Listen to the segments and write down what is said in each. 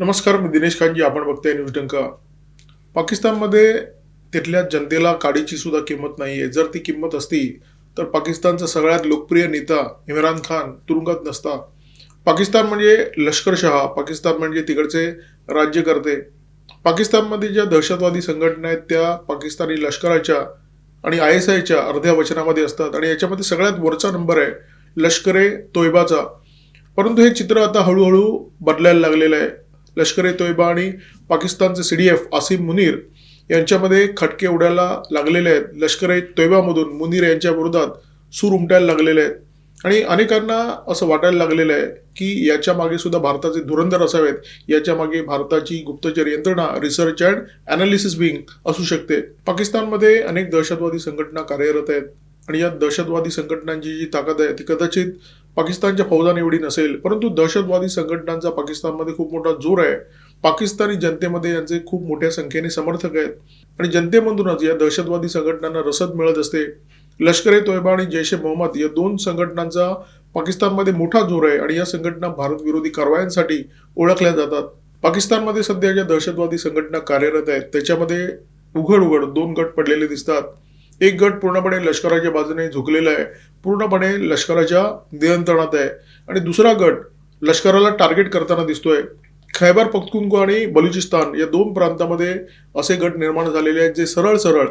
नमस्कार मी दिनेश खानजी आपण बघताय न्यूज डंका. पाकिस्तानमध्ये तिथल्या जनतेला काडीची सुद्धा किंमत आहे जर ती किंमत असती तर पाकिस्तानचा सगळ्यात लोकप्रिय नेता इम्रान खान तुरुंगात नसता. पाकिस्तान म्हणजे लष्करशहा पाकिस्तान म्हणजे तिकडचे राज्यकर्ते पाकिस्तानमध्ये ज्या दहशतवादी संघटना आहेत त्या पाकिस्तानी लष्कराच्या आणि आय एस आयच्या अर्ध्या वचनामध्ये असतात आणि याच्यामध्ये सगळ्यात वरचा नंबर आहे लष्कर तोयबाचा. परंतु हे चित्र आता हळूहळू बदलायला लागलेलं आहे. लष्कर ए तोयबा आणि पाकिस्तानचे C D F Asim Munir यांच्यामध्ये खटके उडायला लागलेले आहेत. लष्कर ए तोयबामधून मुनीर यांच्या विरोधात सूर उमटायला लागलेले आहेत. आणि अनेकांना असं वाटायला लागलेलं आहे की याच्या मागे सुद्धा भारताचे धुरंधर असावेत. याच्या मागे भारताची गुप्तचर यंत्रणा रिसर्च अँड अनालिसिस विंग असू शकते. पाकिस्तानमध्ये अनेक दहशतवादी संघटना कार्यरत आहेत. आणि या दहशतवादी संघटनांची जी ताकद आहे ती कदाचित पाकिस्तानच्या फौजाने एवढी नसेल. परंतु दहशतवादी संघटनांचा पाकिस्तानमध्ये खूप मोठा जोर आहे. पाकिस्तानी जनतेमध्ये यांचे खूप मोठ्या संख्येने समर्थक आहेत. आणि जनतेमधूनच या दहशतवादी संघटनांना रसद मिळत असते. लष्कर ए तोयबा आणि जैश ए मोहम्मद या दोन संघटनांचा पाकिस्तानमध्ये मोठा जोर आहे आणि या संघटना भारत विरोधी कारवायांसाठी ओळखल्या जातात. पाकिस्तानमध्ये सध्या ज्या दहशतवादी संघटना कार्यरत आहेत त्याच्यामध्ये उघड उघड दोन गट पडलेले दिसतात. एक गट पूर्णपणे लष्कराच्या बाजूने झुकलेला आहे. पूर्णपणे लष्कराच्या नियंत्रणात आहे. आणि दुसरा गट लष्कराला टार्गेट करताना दिसतोय. खैबर पख्तूनख्वा आणि बलुचिस्तान या दोन प्रांतामध्ये असे गट निर्माण झालेले आहेत जे सरळ सरळ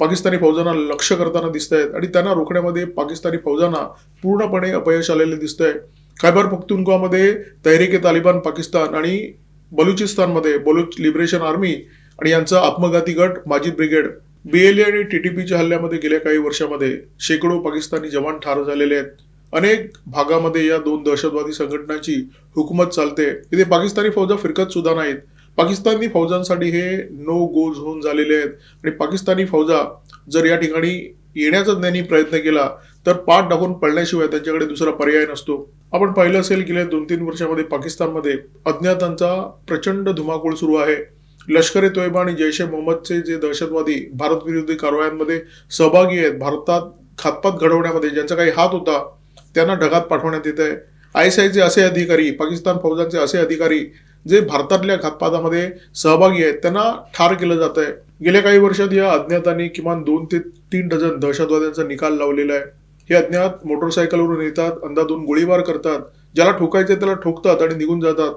पाकिस्तानी फौजांना लक्ष करताना दिसत आहेत आणि त्यांना रोखण्यामध्ये पाकिस्तानी फौजांना पूर्णपणे अपयश आलेले दिसत आहे खैबर पख्तूनख्वामध्ये तहरीके तालिबान पाकिस्तान आणि बलुचिस्तानमध्ये बलुच लिबरेशन आर्मी आणि यांचा आत्मघाती गट माजिद ब्रिगेड बीएलए आणि टीटीपीच्या हल्ल्यामध्ये गेल्या काही वर्षामध्ये शेकडो पाकिस्तानी जवान ठार झालेले आहेत. अनेक भागामध्ये या दोन दहशतवादी संघटनांची हुकूमत चालते. इथे पाकिस्तानी फौजा फिरकत सुद्धा नाहीत. पाकिस्तानी फौजांसाठी हे नो गो झोन झालेले आहेत. आणि पाकिस्तानी फौजा जर या ठिकाणी येण्याचा त्यांनी प्रयत्न केला तर पाठ टाकून पळण्याशिवाय त्यांच्याकडे दुसरा पर्याय नसतो. आपण पाहिलं असेल गेल्या दोन तीन वर्षामध्ये पाकिस्तानमध्ये अज्ञातांचा प्रचंड धुमाकूळ सुरू आहे. लष्कर ए तोयबा आणि जैश ए मोहम्मदचे जे दहशतवादी भारत विरोधी कारवायांमध्ये सहभागी आहेत भारतात खातपात घडवण्यामध्ये ज्यांचा काही हात होता त्यांना ढगात पाठवण्यात येत आहे. आय एस आयचे असे अधिकारी पाकिस्तान फौजांचे असे अधिकारी जे भारतातल्या घातपातामध्ये सहभागी आहेत त्यांना ठार केलं जात आहे. गेल्या काही वर्षात या अज्ञातांनी किमान दोन ते तीन डझन दहशतवाद्यांचा निकाल लावलेला आहे. हे अज्ञात मोटरसायकलवरून येतात अंदातून गोळीबार करतात ज्याला ठोकायचे त्याला ठोकतात आणि निघून जातात.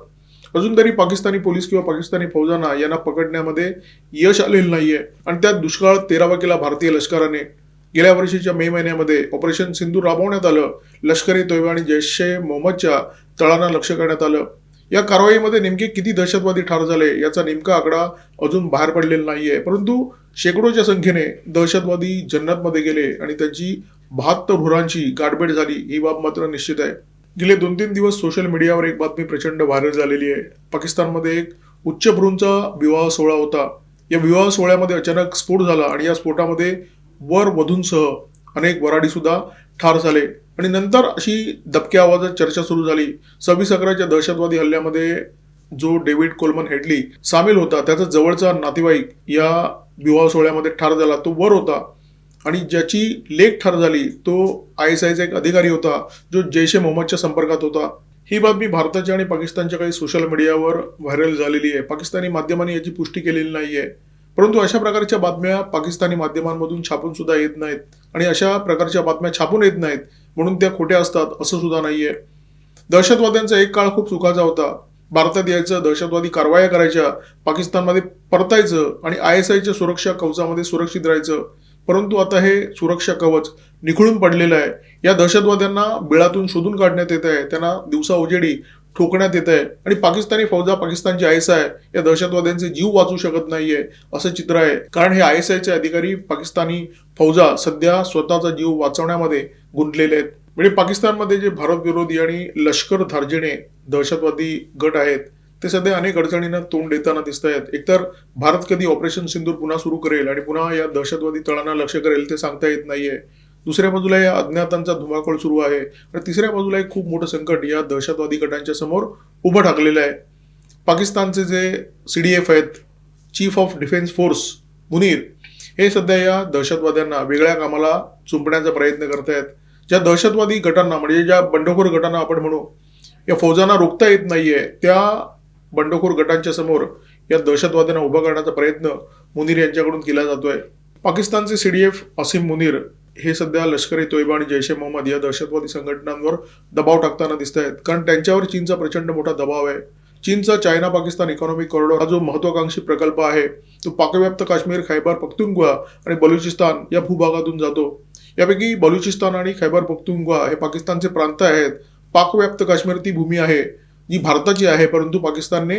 अजून तरी पाकिस्तानी पोलीस किंवा पाकिस्तानी फौजांना यांना पकडण्यामध्ये यश आलेलं नाहीये. आणि त्यात दुष्काळ तेरावा केला भारतीय लष्कराने. गेल्या वर्षीच्या मे महिन्यामध्ये ऑपरेशन सिंधू राबवण्यात आलं. लष्करी तोयबा आणि जैश ए मोहम्मदच्या तळांना लक्ष करण्यात आलं. या कारवाईमध्ये नेमके किती दहशतवादी ठार झाले याचा नेमका आकडा अजून बाहेर पडलेला नाहीये. परंतु शेकडोच्या संख्येने दहशतवादी जन्नतमध्ये गेले आणि त्यांची बहात्तर हुरांची गाठभेट झाली. ही बाब मात्र निश्चित आहे. गेले दोन तीन दिवस सोशल मीडियावर एक बातमी प्रचंड व्हायरल झालेली आहे. पाकिस्तानमध्ये एक उच्चभ्रूंचा विवाह सोहळा होता. या विवाह सोहळ्यामध्ये अचानक स्फोट झाला आणि या स्फोटामध्ये वर वधूंसह अनेक वराडी सुद्धा ठार झाले. आणि नंतर अशी दबक्या आवाजात चर्चा सुरू झाली. सव्वीस अकराच्या दहशतवादी हल्ल्यामध्ये जो डेव्हिड कोलमन हेडली सामील होता. त्याचा जवळचा नातेवाईक या विवाह सोहळ्यामध्ये ठार झाला. तो वर होता. आणि ज्याची लेख ठार झाली तो आय एस आयचा एक अधिकारी होता जो जैश ए मोहम्मदच्या संपर्कात होता. ही बातमी भारताच्या आणि पाकिस्तानच्या काही सोशल मीडियावर व्हायरल झालेली आहे. पाकिस्तानी माध्यमांनी याची पुष्टी केलेली नाही आहे परंतु अशा प्रकारच्या बातम्या पाकिस्तानी माध्यमांमधून छापून सुद्धा येत नाहीत आणि अशा प्रकारच्या बातम्या छापून येत नाहीत म्हणून त्या खोट्या असतात असं सुद्धा नाहीये. दहशतवाद्यांचा एक काळ खूप चुकाचा होता. भारतात यायचं दहशतवादी कारवाया करायच्या पाकिस्तानमध्ये परतायचं आणि आय एस आयच्या सुरक्षा कवचामध्ये सुरक्षित राहायचं परंतु आता हे सुरक्षा कवच निखळून पडलेलं आहे. या दहशतवाद्यांना बिळातून शोधून काढण्यात येत आहे. त्यांना दिवसा उजेडी ठोकण्यात येत आहे. आणि पाकिस्तानी फौजा पाकिस्तानची आय एस आय या दहशतवाद्यांचे जीव वाचू शकत नाहीये असं चित्र आहे. कारण हे आय एस आयचे अधिकारी पाकिस्तानी फौजा सध्या स्वतःचा जीव वाचवण्यामध्ये गुंतलेले आहेत. म्हणजे पाकिस्तानमध्ये जे भारत विरोधी आणि लष्कर धार्जिणे दहशतवादी गट आहेत ते सध्या अनेक अडचणींना तोंड देताना दिसत आहेत. एकतर भारत कधी ऑपरेशन सिंदूर पुन्हा सुरू करेल आणि पुन्हा या दहशतवादी तळांना लक्ष करेल ते सांगता येत नाहीये. दुसऱ्या बाजूला या अज्ञातांचा धुमाकूळ सुरू आहे. आणि तिसऱ्या बाजूला एक खूप मोठं संकट या दहशतवादी गटांच्या समोर उभं ठाकलेलं आहे. पाकिस्तानचे जे सी डी एफ आहेत chief of defence force Munir हे सध्या या दहशतवाद्यांना वेगळ्या कामाला चुंपण्याचा प्रयत्न करत आहेत ज्या दहशतवादी गटांना म्हणजे ज्या बंडखोर गटांना आपण म्हणू या फौजांना रोखता येत नाहीये त्या बंडखोर गटांच्या समोर या दहशतवाद्यांना उभा करण्याचा प्रयत्न मुनीर यांच्याकडून केला जातोय. पाकिस्तानचे सीडीएफ असीम मुनीर हे सध्या लष्कर ए तोयबा आणि जैश ए मोहम्मद या दहशतवादी संघटनांवर दबाव टाकताना दिसत आहेत कारण त्यांच्यावर चीनचा प्रचंड मोठा दबाव आहे. चीनचा चायना पाकिस्तान इकॉनॉमिक कॉरिडॉर हा जो महत्वाकांक्षी प्रकल्प आहे तो पाकव्याप्त काश्मीर खैबर पख्तुनख्वा आणि बलुचिस्तान या भूभागातून जातो. यापैकी बलुचिस्तान आणि खैबर पख्तुनख्वा हे पाकिस्तानचे प्रांत आहेत. पाकव्याप्त काश्मीर ती भूमी आहे. जी भारताची आहे परंतु पाकिस्तानने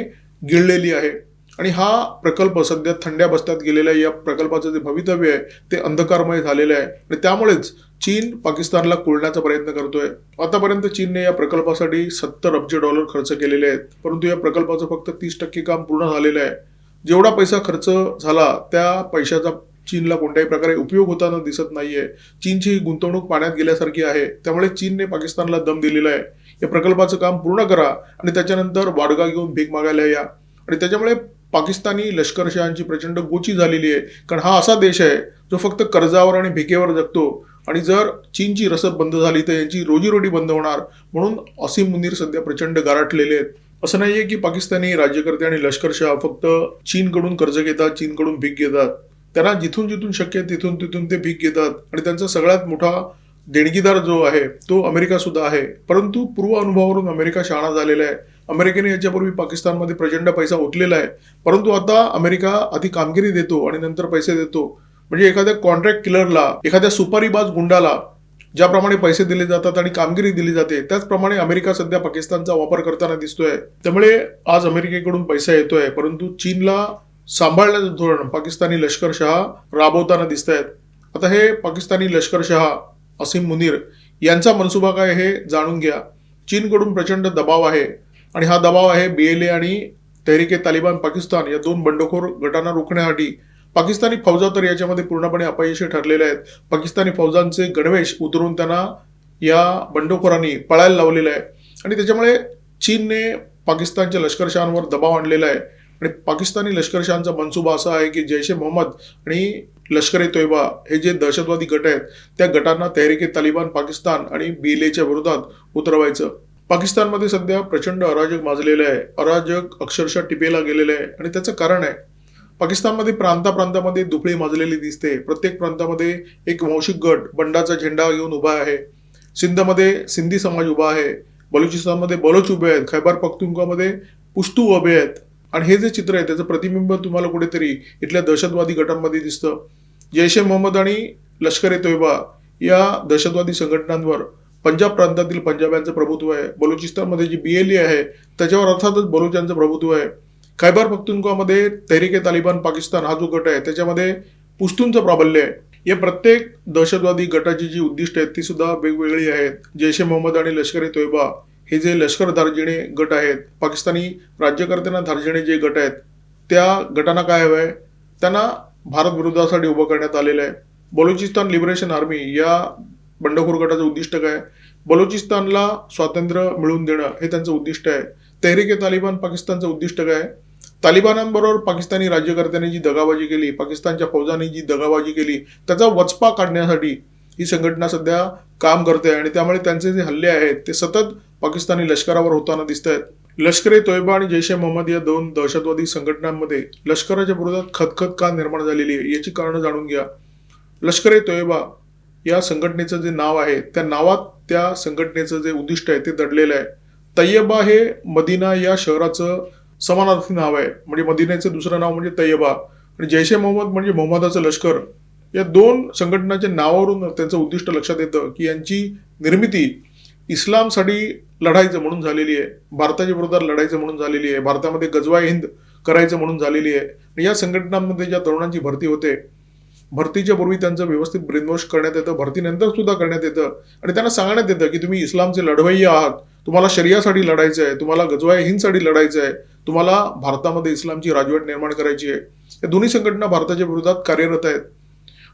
गिळलेली आहे. आणि हा प्रकल्प सध्या थंड्या बस्त्यात गेलेला आहे. या प्रकल्पाचं जे भवितव्य आहे ते अंधकारमय झालेलं आहे. आणि त्यामुळेच चीन पाकिस्तानला कोळण्याचा प्रयत्न करतोय. आतापर्यंत चीनने या प्रकल्पासाठी सत्तर अब्ज डॉलर खर्च केलेले आहेत. परंतु या प्रकल्पाचं फक्त तीस टक्के काम पूर्ण झालेलं आहे. जेवढा पैसा खर्च झाला त्या पैशाचा चीनला कोणत्याही प्रकारे उपयोग होताना दिसत नाहीये. चीनची गुंतवणूक पाण्यात गेल्यासारखी आहे. त्यामुळे चीनने पाकिस्तानला दम दिलेला आहे. या प्रकल्पाचं काम पूर्ण करा आणि त्याच्यानंतर वाडगा घेऊन भीक मागायला या. आणि त्याच्यामुळे पाकिस्तानी लष्करशहांची प्रचंड गोची झालेली आहे. कारण हा असा देश आहे जो फक्त कर्जावर आणि भिकेवर जगतो. आणि जर चीनची रसद बंद झाली तर यांची रोजीरोटी बंद होणार. म्हणून असीम मुनीर सध्या प्रचंड गारठलेले आहेत. असं नाहीये की पाकिस्तानी राज्यकर्ते आणि लष्करशहा फक्त चीनकडून कर्ज घेतात चीनकडून भीक घेतात. त्यांना जिथून जिथून शक्य तिथून तिथून ते भीक घेतात. आणि त्यांचा सगळ्यात मोठा देणगीदार जो आहे तो अमेरिका सुद्धा आहे. परंतु पूर्व अनुभवावरून अमेरिका शहाणा झालेला आहे. अमेरिकेने याच्यापूर्वी पाकिस्तानमध्ये प्रचंड पैसा ओतलेला आहे. परंतु आता अमेरिका आधी कामगिरी देतो आणि नंतर पैसे देतो. म्हणजे एखाद्या कॉन्ट्रॅक्ट किलरला एखाद्या सुपारीबाज गुंडाला ज्याप्रमाणे पैसे दिले जातात आणि कामगिरी दिली जाते त्याचप्रमाणे अमेरिका सध्या पाकिस्तानचा वापर करताना दिसतोय. त्यामुळे आज अमेरिकेकडून पैसा येतोय. परंतु चीनला सांभाळण्याचं धोरण पाकिस्तानी लष्करशहा राबवताना दिसत आहेत आता हे पाकिस्तानी लष्करशहा असीम मुनीर यांचा मनसुबा काय हे जाणून घ्या. चीनकडून प्रचंड दबाव आहे आणि हा दबाव आहे बीएलए आणि तहरीके तालिबान पाकिस्तान या दोन बंडखोर गटांना रोखण्यासाठी. पाकिस्तानी फौजा तर याच्यामध्ये पूर्णपणे अपयशी ठरलेल्या आहेत. पाकिस्तानी फौजांचे गणवेश उतरून त्यांना या बंडखोरांनी पळायला लावलेलं आहे. आणि त्याच्यामुळे चीनने पाकिस्तानच्या लष्करशहांवर दबाव आणलेला आहे. आणि पाकिस्तानी लष्करशहांचा मनसुबा असा आहे की जैश ए मोहम्मद आणि लष्कर ए तोयबा हे जे दहशतवादी गट आहेत त्या गटांना तहरीके तालिबान पाकिस्तान आणि बीएलएच्या विरोधात उतरवायचं. पाकिस्तानमध्ये सध्या प्रचंड अराजक माजलेलं आहे. अराजक अक्षरशः टिपेला गेलेलं आहे आणि त्याचं कारण आहे. पाकिस्तानमध्ये प्रांताप्रांतामध्ये दुपळी माजलेली दिसते. प्रत्येक प्रांतामध्ये एक वंशिक गट बंडाचा झेंडा घेऊन उभा आहे. सिंधमध्ये सिंधी समाज उभा आहे. बलुचिस्तानमध्ये बलोच उभे आहेत. खैबर पख्तुनख्वामध्ये पुस्तू उभे आहेत. आणि हे जे चित्र आहे त्याचं प्रतिबिंब तुम्हाला कुठेतरी इथल्या दहशतवादी गटांमध्ये दिसतं. जैश ए मोहम्मद आणि लष्कर ए तोयबा या दहशतवादी संघटनांवर पंजाब प्रांतातील पंजाब्यांचं प्रभुत्व आहे. बलुचिस्तानमध्ये जी बीएलए आहे त्याच्यावर अर्थातच बलुचांचं प्रभुत्व आहे. खायबर पख्तुनख्वामध्ये तहरीके तालिबान पाकिस्तान हा जो गट आहे त्याच्यामध्ये पुस्तूंचं प्राबल्य आहे. या प्रत्येक दहशतवादी गटाची जी उद्दिष्ट आहेत ती सुद्धा वेगवेगळी आहेत. जैश ए मोहम्मद आणि लष्कर ए तोयबा हे जे लष्कर धार्जिणे गट आहेत पाकिस्तानी राज्यकर्त्यांना धार्जिणे जे गट आहेत त्या गटांना काय हवं आहे? त्यांना भारत विरोधासाठी उभं करण्यात आलेलं आहे. बलुचिस्तान लिबरेशन आर्मी या बंडखोर गटाचं उद्दिष्ट काय? बलुचिस्तानला स्वातंत्र्य मिळवून देणं हे त्यांचं उद्दिष्ट आहे. तहरीके तालिबान पाकिस्तानचं उद्दिष्ट काय? तालिबानांबरोबर पाकिस्तानी राज्यकर्त्यांनी जी दगाबाजी केली पाकिस्तानच्या फौजांनी जी दगाबाजी केली त्याचा वचपा काढण्यासाठी ही संघटना सध्या काम करते आणि त्यामुळे त्यांचे जे हल्ले आहेत ते सतत पाकिस्तानी लष्करावर होताना दिसत आहेत लष्कर ए तोयबा आणि जैश ए मोहम्मद या दोन दहशतवादी संघटनांमध्ये लष्कराच्या विरोधात खतखत का निर्माण झालेली आहे याची कारणं जाणून घ्या. लष्कर ए तोयबा या संघटनेचं जे नाव आहे त्या नावात त्या संघटनेचं जे उद्दिष्ट आहे ते दडलेलं आहे. तय्यबा हे मदिना या शहराचं समानार्थी नाव आहे. म्हणजे मदिनाचं दुसरं नाव म्हणजे तय्यबा आणि जैश ए मोहम्मद म्हणजे मोहम्मदाचं लष्कर. या दोन संघटनांच्या नावावरून त्यांचं उद्दिष्ट लक्षात येतं की यांची निर्मिती इस्लामसाठी लढायचं म्हणून झालेली आहे. भारताच्या विरोधात लढायचं म्हणून झालेली आहे. भारतामध्ये गजवा हिंद करायचं म्हणून झालेली आहे. या संघटनांमध्ये ज्या तरुणांची भरती होते भरतीच्या पूर्वी त्यांचं व्यवस्थित ब्रेनवॉश करण्यात येतं भरतीनंतर सुद्धा करण्यात येतं. आणि त्यांना सांगण्यात येतं की तुम्ही इस्लामचे लढवय्ये आहात. तुम्हाला शरियासाठी लढायचं आहे तुम्हाला गजवा हिंदसाठी लढायचं आहे तुम्हाला भारतामध्ये इस्लामची राजवट निर्माण करायची आहे. या दोन्ही संघटना भारताच्या विरोधात कार्यरत आहेत.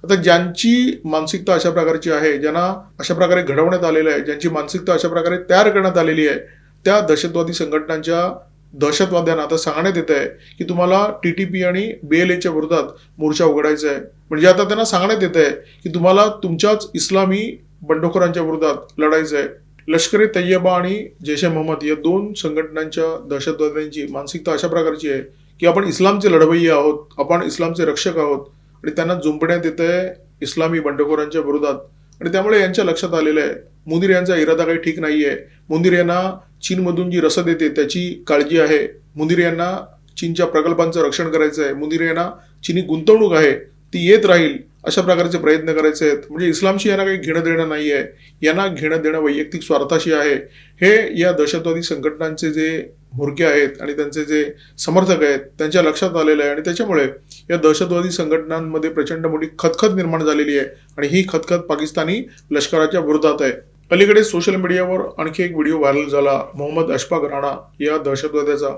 आता ज्यांची मानसिकता अशा प्रकारची आहे ज्यांना अशा प्रकारे घडवण्यात आलेलं आहे ज्यांची मानसिकता अशा प्रकारे तयार करण्यात आलेली आहे त्या दहशतवादी संघटनांच्या दहशतवाद्यांना आता सांगण्यात येत आहे की तुम्हाला टी टी पी आणि बी एल एच्या विरोधात मोर्चा उघडायचा आहे. म्हणजे आता त्यांना सांगण्यात येत आहे की तुम्हाला तुमच्याच इस्लामी बंडखोरांच्या विरोधात लढायचं आहे. लष्कर ए तय्यबा आणि जैश ए मोहम्मद या दोन संघटनांच्या दहशतवाद्यांची मानसिकता अशा प्रकारची आहे की आपण इस्लामचे लढवय्ये आहोत आपण इस्लामचे रक्षक आहोत आणि त्यांना जुंपण्यात येत आहे इस्लामी बंडखोरांच्या विरोधात. आणि त्यामुळे यांच्या लक्षात आलेलं आहे मुंदीर यांचा इरादा काही ठीक नाही आहे मुंदीर यांना चीनमधून जी रसद येते त्याची काळजी आहे. मुंदीर यांना चीनच्या प्रकल्पांचं रक्षण करायचं आहे. मुंदीर यांना चीनी गुंतवणूक आहे. ती येत राहील अशा प्रकारचे प्रयत्न करायचे आहेत. म्हणजे इस्लामशी यांना काही घेणं देणं नाही आहे यांना घेणं देणं वैयक्तिक स्वार्थाशी आहे. हे या दहशतवादी संघटनांचे जे म्होरके आहेत आणि त्यांचे जे समर्थक आहेत त्यांच्या लक्षात आलेलं आहे. आणि त्याच्यामुळे या दहशतवादी संघटनांमध्ये प्रचंड मोठी खतखत निर्माण झालेली आहे आणि ही खतखत पाकिस्तानी लष्कराच्या विरोधात आहे. अलीकडे सोशल मीडियावर आणखी एक व्हिडिओ व्हायरल झाला. मोहम्मद अशफाक राणा या दहशतवाद्याचा.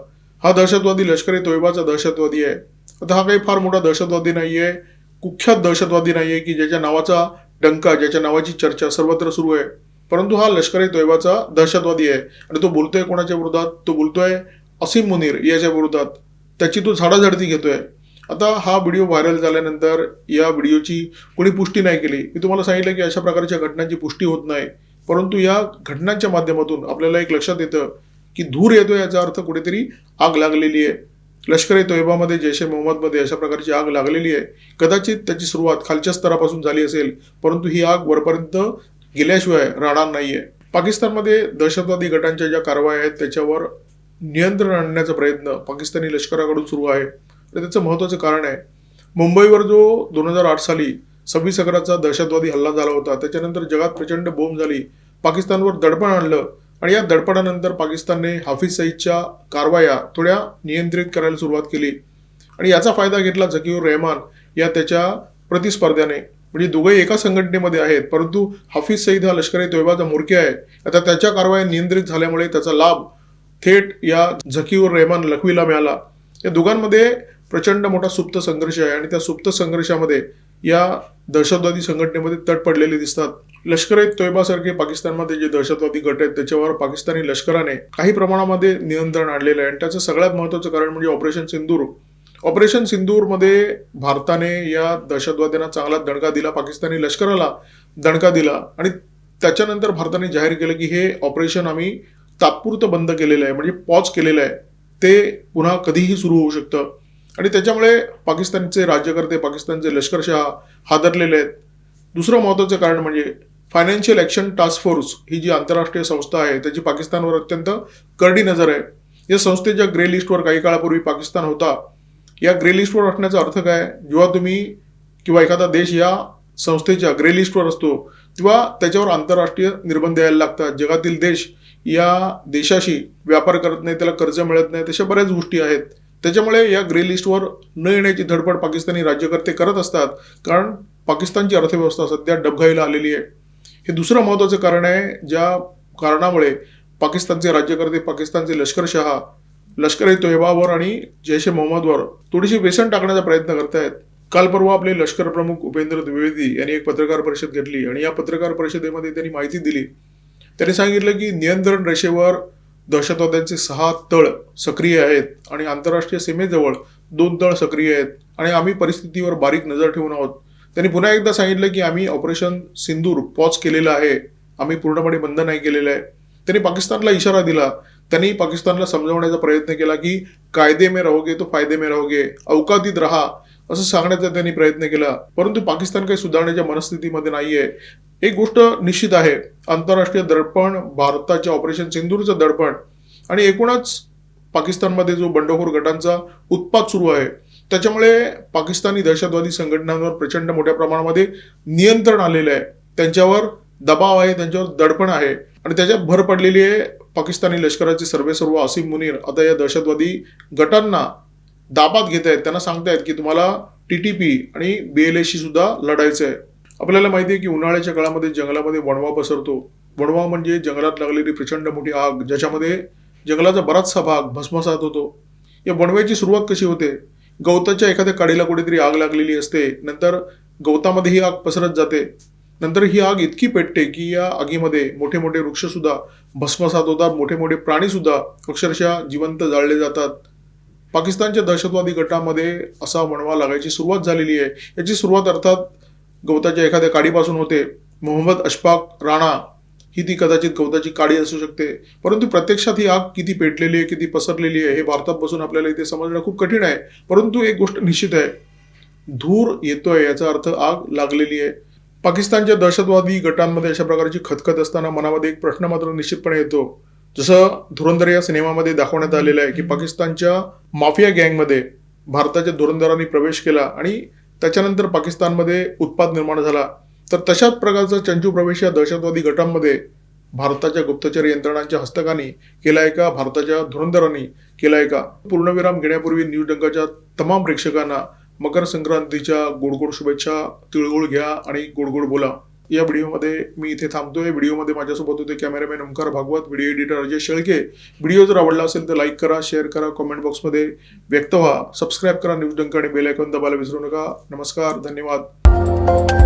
हा दहशतवादी लष्कर ए तोयबाचा दहशतवादी आहे. आता हा काही फार मोठा दहशतवादी नाही आहे कुख्यात दहशतवादी नाही आहे की ज्याच्या नावाचा डंका ज्याच्या नावाची चर्चा सर्वत्र सुरू आहे. परंतु हा लष्कर ए तोयबाचा दहशतवादी आहे आणि तो बोलतोय कोणाच्या विरोधात? तो बोलतोय असीम मुनीर याच्या विरोधात. त्याची तो झाडाझडती घेतोय. आता हा व्हिडिओ व्हायरल झाल्यानंतर या व्हिडिओची कोणी पुष्टी नाही केली. मी तुम्हाला सांगितलं की अशा प्रकारच्या घटनांची पुष्टी होत नाही. परंतु या घटनांच्या माध्यमातून आपल्याला एक लक्षात येतं की धूर येतो याचा अर्थ कुठेतरी आग लागलेली आहे. लष्कर ए तोयबामध्ये जैश ए मोहम्मदमध्ये अशा प्रकारची आग लागलेली आहे. कदाचित त्याची सुरुवात खालच्या स्तरापासून झाली असेल परंतु ही आग वरपर्यंत गेल्याशिवाय राहणार नाहीये. पाकिस्तानमध्ये दहशतवादी गटांच्या ज्या कारवाया आहेत त्याच्यावर नियंत्रण आणण्याचा प्रयत्न पाकिस्तानी लष्कराकडून सुरू आहे. आणि त्याचं महत्त्वाचं कारण आहे. मुंबईवर जो दोन हजार आठ साली सव्वीस अकराचा दहशतवादी हल्ला झाला होता त्याच्यानंतर जगात प्रचंड बोंब झाली. पाकिस्तानवर दडपण आणलं आणि या दडपणानंतर पाकिस्तानने हाफिज सईदच्या कारवाया थोड्या नियंत्रित करायला सुरुवात केली. आणि याचा फायदा घेतला झकीर रहमान या त्याच्या प्रतिस्पर्ध्याने. म्हणजे दोघे एका संघटनेमध्ये आहेत परंतु हाफिज सईद हा लष्करी तोयबाचा मोरके आहे. आता त्याच्या कारवाया नियंत्रित झाल्यामुळे त्याचा लाभ थेट या झकीउर रहमान लखवीला मिळाला. या दोघांमध्ये प्रचंड मोठा सुप्त संघर्ष आहे आणि त्या सुप्त संघर्षामध्ये या दहशतवादी संघटनेमध्ये तट पडलेले दिसतात. लष्कर ए तोयबासारखे पाकिस्तानमध्ये जे दहशतवादी गट आहेत त्याच्यावर पाकिस्तानी लष्कराने काही प्रमाणामध्ये नियंत्रण आणलेलं आहे. आणि त्याचं सगळ्यात महत्त्वाचं कारण म्हणजे ऑपरेशन सिंदूर. ऑपरेशन सिंदूरमध्ये भारताने या दहशतवाद्यांना चांगला दणका दिला पाकिस्तानी लष्कराला दणका दिला आणि त्याच्यानंतर भारताने जाहीर केलं की हे ऑपरेशन आम्ही तात्पुरतं बंद केलेलं आहे म्हणजे पॉज केलेलं आहे. ते पुन्हा कधीही सुरू होऊ शकतं. आणि त्याच्यामुळे पाकिस्तानचे राज्यकर्ते पाकिस्तानचे लष्करशहा हादरलेले आहेत. दुसरं महत्त्वाचं कारण म्हणजे फायनान्शियल ॲक्शन टास्क फोर्स ही जी आंतरराष्ट्रीय संस्था आहे त्याची पाकिस्तानवर अत्यंत करडी नजर आहे. या संस्थेच्या ग्रे लिस्टवर काही काळापूर्वी पाकिस्तान होता. या ग्रे लिस्टवर असण्याचा अर्थ काय? जेव्हा तुम्ही किंवा एखादा देश या संस्थेच्या ग्रे लिस्टवर असतो तेव्हा त्याच्यावर आंतरराष्ट्रीय निर्बंध यायला लागतात. जगातील देश या देशाशी व्यापार करत नाही त्याला कर्ज मिळत नाही तशा बऱ्याच गोष्टी आहेत. त्याच्यामुळे या ग्रे लिस्टवर न येण्याची धडपड पाकिस्तानी राज्यकर्ते करत असतात कारण पाकिस्तानची अर्थव्यवस्था सध्या डबघाईला आलेली आहे. हे दुसरं महत्त्वाचं कारण आहे ज्या कारणामुळे पाकिस्तानचे राज्यकर्ते पाकिस्तानचे लष्करशहा लष्कर ए तोयबावर आणि जैश ए मोहम्मदवर थोडीशी व्यसन टाकण्याचा प्रयत्न करतायत. काल परवा आपले लष्कर प्रमुख उपेंद्र द्विवेदी यांनी एक पत्रकार परिषद घेतली आणि या पत्रकार परिषदेमध्ये त्यांनी माहिती दिली. त्यांनी सांगितलं की नियंत्रण रेषेवर दहशतवाद्यांचे सहा तळ सक्रिय आहेत आणि आंतरराष्ट्रीय सीमेजवळ दोन तळ सक्रिय आहेत. आणि आम्ही परिस्थितीवर बारीक नजर ठेवून आहोत. त्यांनी पुन्हा एकदा सांगितलं की आम्ही ऑपरेशन सिंदूर पॉज केलेलं आहे. आम्ही पूर्णपणे बंद नाही केलेलं आहे. त्यांनी पाकिस्तानला इशारा दिला. त्यांनी पाकिस्तानला समजवण्याचा प्रयत्न केला की कायदे मे रहोगे तो फायदे मे रहोगे. अवकातीत राहा. असं सांगण्याचा त्यांनी प्रयत्न केला. परंतु पाकिस्तान काही सुधारण्याच्या मनस्थितीमध्ये नाहीये. एक गोष्ट निश्चित आहे. आंतरराष्ट्रीय दडपण भारताच्या ऑपरेशन सिंदूरचं दडपण आणि एकूणच पाकिस्तानमध्ये जो बंडखोर गटांचा उत्पात सुरू आहे त्याच्यामुळे पाकिस्तानी दहशतवादी संघटनांवर प्रचंड मोठ्या प्रमाणामध्ये नियंत्रण आलेलं आहे. त्यांच्यावर दबाव आहे त्यांच्यावर दडपण आहे आणि त्याच्यात भर पडलेली आहे पाकिस्तानी लष्कराचे सर्वे सर्व असीम मुनीर. आता या दहशतवादी गटांना दाबात घेत आहेत. त्यांना सांगतायत की तुम्हाला टी टी पी आणि बी एल एशी सुद्धा लढायचं आहे. आपल्याला माहिती आहे की उन्हाळ्याच्या काळामध्ये जंगलामध्ये वणवा पसरतो. वणवा म्हणजे जंगलात लागलेली प्रचंड मोठी आग ज्याच्यामध्ये जंगलाचा बराचसा भाग भस्मसात होतो. या वणव्याची सुरुवात कशी होते? गवताच्या एखाद्या काडीला कुठेतरी आग लागलेली असते. नंतर गवतामध्ये ही आग पसरत जाते. नंतर ही आग इतकी पेटते की या आगीमध्ये मोठे मोठे वृक्षसुद्धा भस्मसात होतात. मोठे मोठे प्राणीसुद्धा अक्षरशः जिवंत जाळले जातात. पाकिस्तानच्या दहशतवादी गटामध्ये असा वणवा लागायची सुरुवात झालेली आहे. याची सुरुवात अर्थात गवताच्या एखाद्या काडीपासून होते. मोहम्मद अशफाक राणा ही ती कदाचित गवताची काडी असू शकते. परंतु प्रत्यक्षात ही आग किती पेटलेली आहे किती पसरलेली आहे हे भारतात बसून आपल्याला इथे समजणं खूप कठीण आहे. परंतु एक गोष्ट निश्चित आहे. धूर येतोय याचा अर्थ आग लागलेली आहे. पाकिस्तानच्या दहशतवादी गटांमध्ये अशा प्रकारची खतखत असताना मनामध्ये एक प्रश्न मात्र निश्चितपणे येतो. जसं धुरंधर या सिनेमामध्ये दाखवण्यात आलेलं आहे की पाकिस्तानच्या माफिया गँगमध्ये भारताच्या धुरंधरांनी प्रवेश केला आणि त्याच्यानंतर पाकिस्तानमध्ये उत्पाद निर्माण झाला. तर तशाच प्रकारचा चंचू प्रवेश या दहशतवादी गटांमध्ये भारताच्या गुप्तचर यंत्रणांच्या हस्तकाने केलाय का भारताच्या धुरंधरांनी केलाय का पूर्णविराम घेण्यापूर्वी न्यूज डंकाच्या तमाम प्रेक्षकांना मकर संक्रांतीच्या गोडगोड शुभेच्छा तिळगुळ घ्या आणि गोडगोड बोला. या व्हिडिओमध्ये मी इथे थांबतोय. व्हिडिओमध्ये माझ्यासोबत होते cameraman Omkar Bhagwat video editor Ajay Shelke. Video जर आवडला असेल तर लाईक करा शेअर करा कॉमेंट बॉक्समध्ये व्यक्त व्हा. सबस्क्राईब करा न्यूज डंक आणि बेल आयकॉन दबायला विसरू नका. नमस्कार धन्यवाद.